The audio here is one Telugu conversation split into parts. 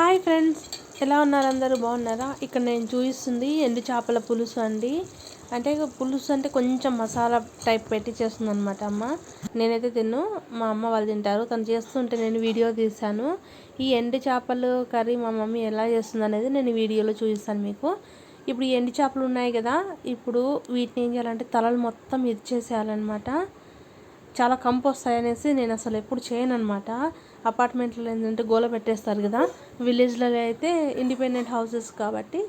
హాయ్ ఫ్రెండ్స్ ఎలా ఉన్నారు అందరూ? బాగున్నారా? ఇక్కడ నేను చూపిస్తుంది ఎండు చేపల పులుసు అండి. అంటే పులుసు అంటే కొంచెం మసాలా టైప్ పెట్టి చేస్తుంది అనమాట అమ్మ. నేనైతే తిన్ను మా అమ్మ వాళ్ళు తింటారు. తను చేస్తుంటే నేను వీడియో తీశాను. ఈ ఎండు చేపలు కర్రీ మా మమ్మీ ఎలా చేస్తుంది అనేది నేను వీడియోలో చూపిస్తాను మీకు. ఇప్పుడు ఈ ఎండు చేపలు ఉన్నాయి కదా ఇప్పుడు వీటిని ఏం చేయాలంటే తలలు మొత్తం ఇచ్చేసేయాలన్నమాట చాలా కంపు వస్తాయనేసి నేను అసలు ఎప్పుడు చేయను అనమాట అపార్ట్మెంట్లో ఏంటంటే గోల పెట్టేస్తారు కదా. విలేజ్లలో అయితే ఇండిపెండెంట్ హౌసెస్ కాబట్టి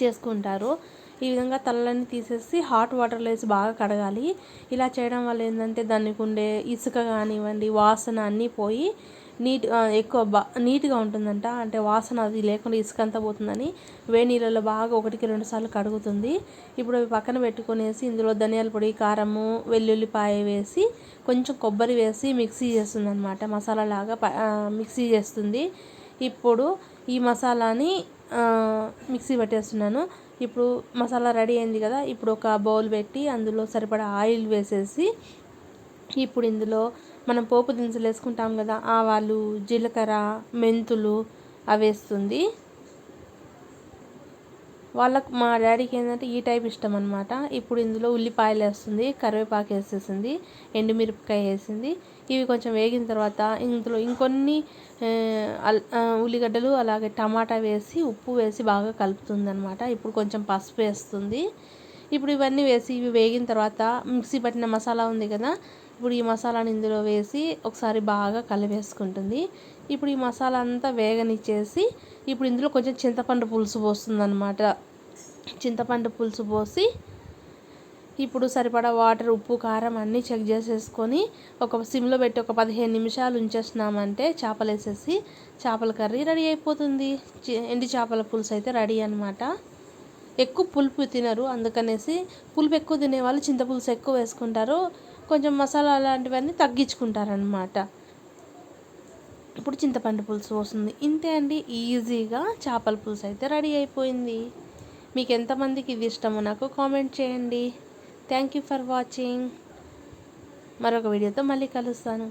చేసుకుంటారు. ఈ విధంగా తలలన్నీ తీసేసి హాట్ వాటర్లో వేసి బాగా కడగాలి. ఇలా చేయడం వల్ల ఏంటంటే దానికి ఉండే ఇసుక కానివ్వండి వాసన అన్నీ పోయి నీట్ ఎక్కువ బా నీట్గా ఉంటుందంట. అంటే వాసన అది లేకుండా ఇసుక అంతా పోతుందని వేడి నీళ్ళలో బాగా ఒకటికి రెండు సార్లు కడుగుతుంది. ఇప్పుడు అవి పక్కన పెట్టుకునేసి ఇందులో ధనియాల పొడి కారము వెల్లుల్లిపాయ వేసి కొంచెం కొబ్బరి వేసి మిక్సీ చేస్తుంది అనమాట మసాలా లాగా మిక్సీ చేస్తుంది. ఇప్పుడు ఈ మసాలాని మిక్సీ పెట్టేస్తున్నాను. ఇప్పుడు మసాలా రెడీ అయింది కదా ఇప్పుడు ఒక బౌల్ పెట్టి అందులో సరిపడా ఆయిల్ వేసేసి ఇప్పుడు ఇందులో మనం పోపు దినుసులు వేసుకుంటాం కదా ఆవాలు జీలకర్ర మెంతులు అవి వేస్తుంది. వాళ్ళకు మా డాడీకి ఏంటంటే ఈ టైప్ ఇష్టం అనమాట ఇప్పుడు ఇందులో ఉల్లిపాయలు వేస్తుంది కరివేపాకు వేసేసింది ఎండుమిరపకాయ వేసింది. ఇవి కొంచెం వేగిన తర్వాత ఇందులో ఇంకొన్ని ఉల్లిగడ్డలు అలాగే టమాటా వేసి ఉప్పు వేసి బాగా కలుపుతుంది అనమాట ఇప్పుడు కొంచెం పసుపు వేస్తుంది. ఇప్పుడు ఇవన్నీ వేసి ఇవి వేగిన తర్వాత మిక్సీ పట్టిన మసాలా ఉంది కదా ఇప్పుడు ఈ మసాలాని ఇందులో వేసి ఒకసారి బాగా కలిపేసుకుంటుంది. ఇప్పుడు ఈ మసాలా అంతా వేగనిచ్చేసి ఇప్పుడు ఇందులో కొంచెం చింతపండు పులుసు పోస్తుంది అనమాట చింతపండు పులుసు పోసి ఇప్పుడు సరిపడా వాటర్ ఉప్పు కారం అన్నీ చెక్ చేసేసుకొని ఒక సిమ్లో పెట్టి ఒక పదిహేను నిమిషాలు ఉంచేస్తున్నామంటే చేపలు వేసేసి చేపల కర్రీ రెడీ అయిపోతుంది. ఎండి చేపల పులుసు అయితే రెడీ అనమాట ఎక్కువ పులుపు తినరు. అందుకనేసి పులుపు ఎక్కువ తినేవాళ్ళు చింతపులుసు ఎక్కువ వేసుకుంటారు. కొంచెం మసాలా అలాంటివన్నీ తగ్గించుకుంటారనమాట ఇప్పుడు చింతపండు పులుసు వస్తుంది. ఇంతే అండి ఈజీగా చేపల పులుసు అయితే రెడీ అయిపోయింది. మీకు ఎంతమందికి ఇది ఇష్టమో నాకు కామెంట్ చేయండి. థ్యాంక్ యూ ఫర్ వాచింగ్ మరొక వీడియోతో మళ్ళీ కలుస్తాను.